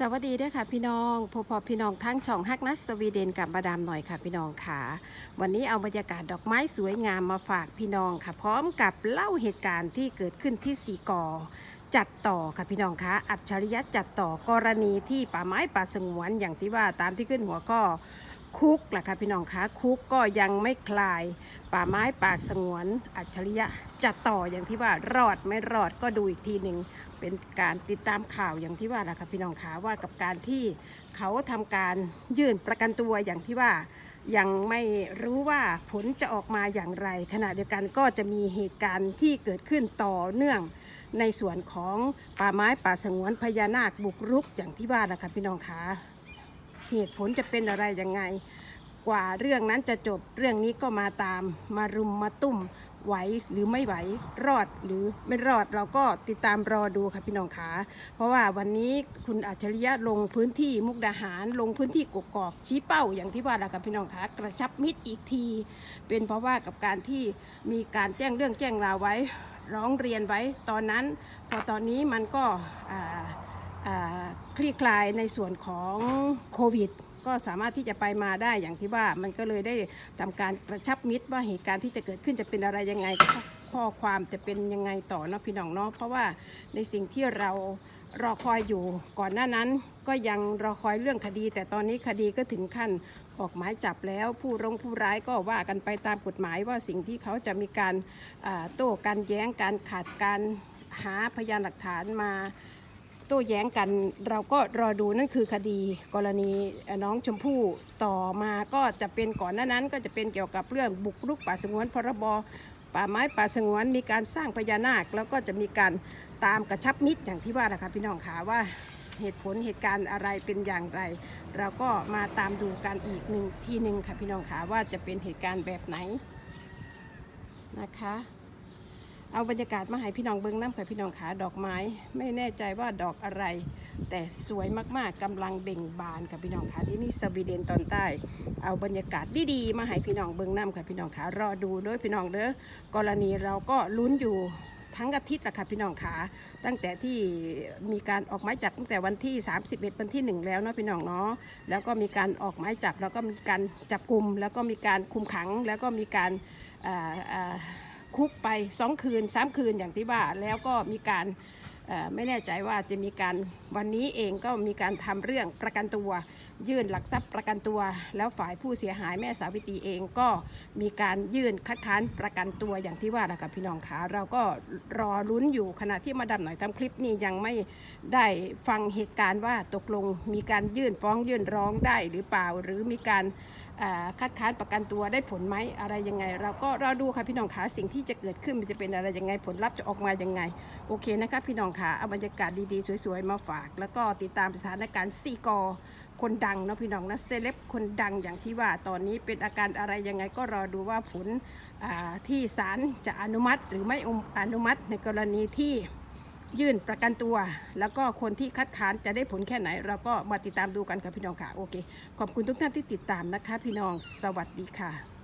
สวัสดีด้วยค่ะพี่น้องพอพอพี่น้องทั้งช่องฮักนัสสวีเดนกับมาดามหน่อยค่ะพี่น้องค่ะ วันนี้เอาบรรยากาศดอกไม้สวยงามมาฝากพี่น้องค่ะ พร้อมกับเล่าเหตุการณ์ที่เกิดขึ้นที่สีกอจัดต่อค่ะพี่น้องคะอัจฉริยะจัดต่อกรณีที่ป่าไม้ป่าสงวนอย่างที่ว่าตามที่ขึ้นหัวข้อ คุกแหละค่ะพี่น้องคะคุกก็ยังไม่คลาย ป่าไม้ป่าสงวนอัจฉริยะจัดต่ออย่างที่ว่ารอดไม่รอดก็ดูอีกทีหนึ่งเป็นการติดตามข่าวอย่างที่ว่าแหละค่ะพี่น้องขาว่ากับการที่เขาทำการยื่นประกันตัวอย่างที่ว่ายังไม่รู้ว่าผลจะออกมาอย่างไร ขณะเดียวกันก็จะมีเหตุการณ์ที่เกิดขึ้นต่อเนื่องในส่วนของป่าไม้ป่าสงวนพญานาคบุกรุกอย่างที่ว่าแหละค่ะพี่น้องขา เหตุผลจะเป็นอะไรยังไง กว่าเรื่องนั้นจะจบเรื่องนี้ก็มาตาม มารุมมาตุ้มไหวหรือไม่ไหวรอดหรือไม่รอดเราก็ติดตามรอดูค่ะพี่น้องขาเพราะว่าวันนี้คุณอัจฉริยะลงพื้นที่มุกดาหารลงพื้นที่กกอกชี้เป้าอย่างที่ว่าแหละค่ะพี่น้องขากระชับมิตรอีกที เป็นเพราะว่ากับการที่มีการแจ้งเรื่องแจ้งราวไว้ ร้องเรียนไว้ตอนนั้น พอตอนนี้มันก็อ่า คลี่คลายในส่วนของโควิดก็สามารถที่จะไปมาได้อย่างที่ว่ามันก็เลยได้ทำการกระชับมิตรว่าเหตุการณ์ที่จะเกิดขึ้นจะเป็นอะไรยังไงข้อความจะเป็นยังไงต่อเนาะพี่น้องเนาะเพราะว่าในสิ่งที่เรารอคอยอยู่ก่อนหน้านั้นก็ยังรอคอยเรื่องคดี แต่ตอนนี้คดีก็ถึงขั้นออกหมายจับแล้วผู้รงผู้ร้ายก็ว่ากันไปตามกฎหมายว่าสิ่งที่เขาจะมีการโต้การแย้งการขาดการหาพยานหลักฐานมา โต้แย้งกัน เราก็รอดูนั่นคือคดีกรณีน้องชมพู่ต่อมาก็จะเป็นก่อนหน้านั้น ก็จะเป็นเกี่ยวกับเรื่องบุกรุกป่าสงวนพรบป่าไม้ป่าสงวนมีการสร้างพญานาค แล้วก็จะมีการตามกระชับมิตรอย่างที่ว่านะคะพี่น้องขาว่าเหตุผลเหตุการณ์อะไรเป็นอย่างไร เราก็มาตามดูกันอีกหนึ่งทีหนึ่งค่ะพี่น้องขาว่าจะเป็นเหตุการณ์แบบไหนนะคะ เอาบรรยากาศมาให้พี่น้องเบิ้งน้ำค่ะพี่น้องขาดอกไม้ ไม่แน่ใจว่าดอกอะไร แต่สวยมากๆกำลังเบ่งบานค่ะพี่น้องขาที่นี่สวีเดนตอนใต้ เอาบรรยากาศดีๆมาให้พี่น้องเบิ้งน้ำค่ะพี่น้องขารอดูด้วยพี่น้องเด้อกรณีเราก็ลุ้นอยู่ทั้งอาทิตย์ละค่ะพี่น้องขาตั้งแต่ที่มีการออกหมายจับตั้งแต่วันที่ 31 วันที่ 1 แล้วเนาะพี่น้องเนาะแล้วก็มีการออกหมายจับแล้วก็มีการจับกลุ่มแล้วก็มีการคุมขังแล้วก็มีการอ่าอ่า คุกไปสองคืนสามคืนอย่างที่ว่าแล้วก็มีการไม่แน่ใจว่าจะมีการวันนี้เองก็มีการทำเรื่องประกันตัว ยื่นหลักทรัพย์ประกันตัว แล้วฝ่ายผู้เสียหายแม่สาวิตรีเองก็มีการยื่นคัดค้านประกันตัวอย่างที่ว่านะครับพี่น้องขาเราก็รอลุ้นอยู่ขณะที่มาดำหน่อยทำคลิปนี้ยังไม่ได้ฟังเหตุการณ์ว่าตกลงมีการยื่นฟ้องยื่นร้องได้หรือเปล่า หรือมีการ คัดค้านประกันตัวได้ผลไหมอะไรยังไง เราก็รอดูค่ะพี่น้องขาสิ่งที่จะเกิดขึ้นมันจะเป็นอะไรยังไงผลลัพธ์จะออกมายังไง โอเคนะคะพี่น้องขาเอาบรรยากาศดีๆ สวยๆ มาฝาก แล้วก็ติดตามสถานการณ์ซีกอคนดังเนาะพี่น้องนะเซเลบคนดังอย่างที่ว่าตอนนี้เป็นอาการอะไรยังไงก็รอดูว่าผลที่ศาลจะอนุมัติหรือไม่อนุมัติในกรณีที่ ยื่นประกันตัว แล้วก็คนที่คัดค้านจะได้ผลแค่ไหน เราก็มาติดตามดูกันค่ะพี่น้องค่ะโอเคขอบคุณทุกท่านที่ติดตามนะคะ พี่น้องสวัสดีค่ะ